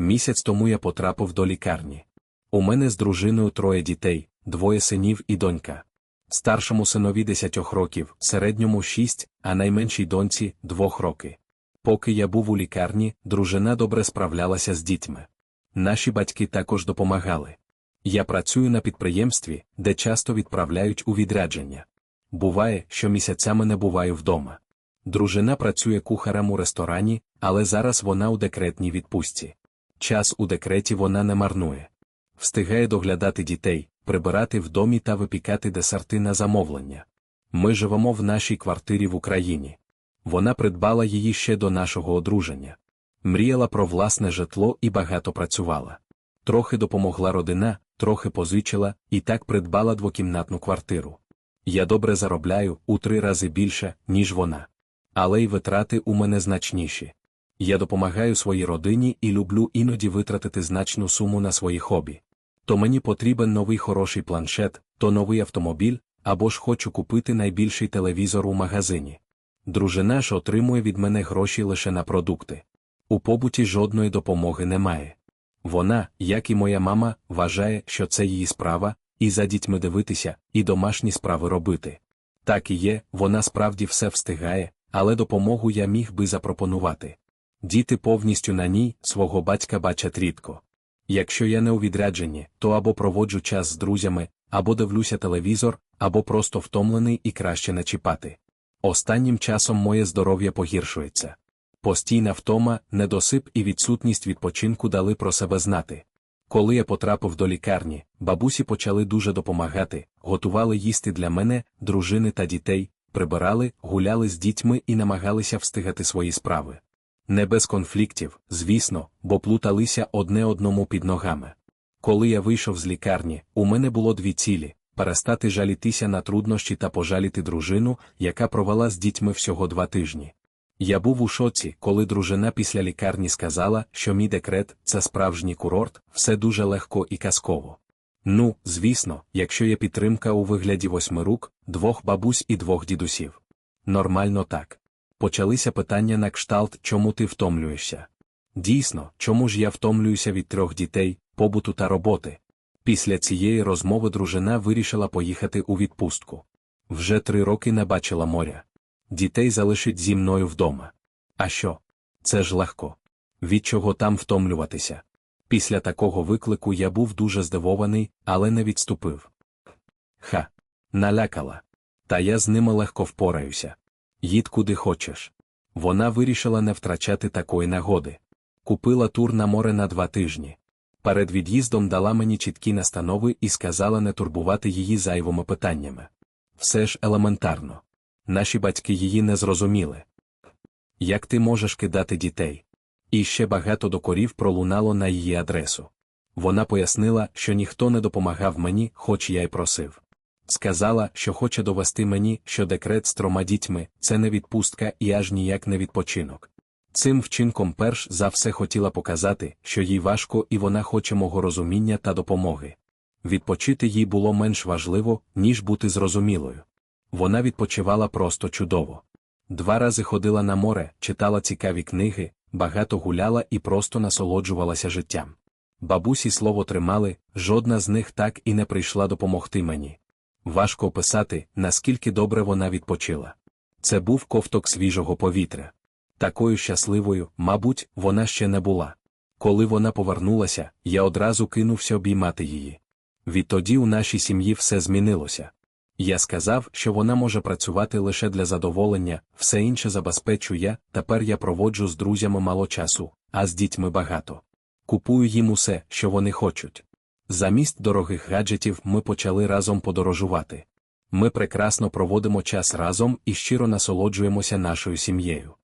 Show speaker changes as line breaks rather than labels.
Місяць тому я потрапив до лікарні. У мене з дружиною троє дітей, двоє синів і донька. Старшому синові 10 років, середньому 6, а найменшій доньці 2 роки. Поки я був у лікарні, дружина добре справлялася з дітьми. Наші батьки також допомагали. Я працюю на підприємстві, де часто відправляють у відрядження. Буває, що місяцями не буваю вдома. Дружина працює кухарем у ресторані, але зараз вона у декретній відпустці. Час у декреті вона не марнує. Встигає доглядати дітей, прибирати в домі та випікати десерти на замовлення. Ми живемо в нашій квартирі в Україні. Вона придбала її ще до нашого одруження. Мріяла про власне житло і багато працювала. Трохи допомогла родина, трохи позичила і так придбала двокімнатну квартиру. Я добре заробляю у три рази більше, ніж вона. Але й витрати у мене значніші. Я допомагаю своїй родині і люблю іноді витратити значну суму на свої хобі. То мені потрібен новий хороший планшет, то новий автомобіль, або ж хочу купити найбільший телевізор у магазині. Дружина ж отримує від мене гроші лише на продукти. У побуті жодної допомоги немає. Вона, як і моя мама, вважає, що це її справа, і за дітьми дивитися, і домашні справи робити. Так і є, вона справді все встигає, але допомогу я міг би запропонувати. Діти повністю на ній свого батька бачать рідко. Якщо я не у відрядженні, то або проводжу час з друзями, або дивлюся телевізор, або просто втомлений і краще не чіпати. Останнім часом моє здоров'я погіршується. Постійна втома, недосип і відсутність відпочинку дали про себе знати. Коли я потрапив до лікарні, бабусі почали дуже допомагати, готували їсти для мене, дружини та дітей, прибирали, гуляли з дітьми і намагалися встигати свої справи. Не без конфліктів, звісно, бо плуталися одне одному під ногами. Коли я вийшов з лікарні, у мене було дві цілі перестати жалітися на труднощі та пожаліти дружину, яка провела з дітьми всього два тижні. Я був у шоці, коли дружина після лікарні сказала, що мій декрет це справжній курорт, все дуже легко і казково. Ну, звісно, якщо є підтримка у вигляді восьми рук, двох бабусь і двох дідусів. Нормально так. Почалися питання на кшталт, чому ти втомлюєшся. Дійсно, чому ж я втомлююся від трьох дітей, побуту та роботи. Після цієї розмови дружина вирішила поїхати у відпустку. Вже три роки не бачила моря. Дітей залишить зі мною вдома. А що? Це ж легко. Від чого там втомлюватися? Після такого виклику я був дуже здивований, але не відступив. Ха, налякала. Та я з ними легко впораюся. Їдь куди хочеш. Вона вирішила не втрачати такої нагоди. Купила тур на море на два тижні. Перед від'їздом дала мені чіткі настанови і сказала не турбувати її зайвими питаннями. Все ж елементарно. Наші батьки її не зрозуміли. Як ти можеш кидати дітей? І ще багато докорів пролунало на її адресу. Вона пояснила, що ніхто не допомагав мені, хоч я й просив. Сказала, що хоче довести мені, що декрет з трьома дітьми це не відпустка і аж ніяк не відпочинок. Цим вчинком перш за все хотіла показати, що їй важко і вона хоче мого розуміння та допомоги. Відпочити їй було менш важливо, ніж бути зрозумілою. Вона відпочивала просто чудово. Два рази ходила на море, читала цікаві книги, багато гуляла і просто насолоджувалася життям. Бабусі слово тримали, жодна з них так і не прийшла допомогти мені. Важко описати, наскільки добре вона відпочила. Це був ковток свіжого повітря. Такою щасливою, мабуть, вона ще не була. Коли вона повернулася, я одразу кинувся обіймати її. Відтоді у нашій сім'ї все змінилося. Я сказав, що вона може працювати лише для задоволення, все інше забезпечу я, тепер я проводжу з друзями мало часу, а з дітьми багато. Купую їм усе, що вони хочуть. Замість дорогих гаджетів ми почали разом подорожувати. Ми прекрасно проводимо час разом і щиро насолоджуємося нашою сім'єю.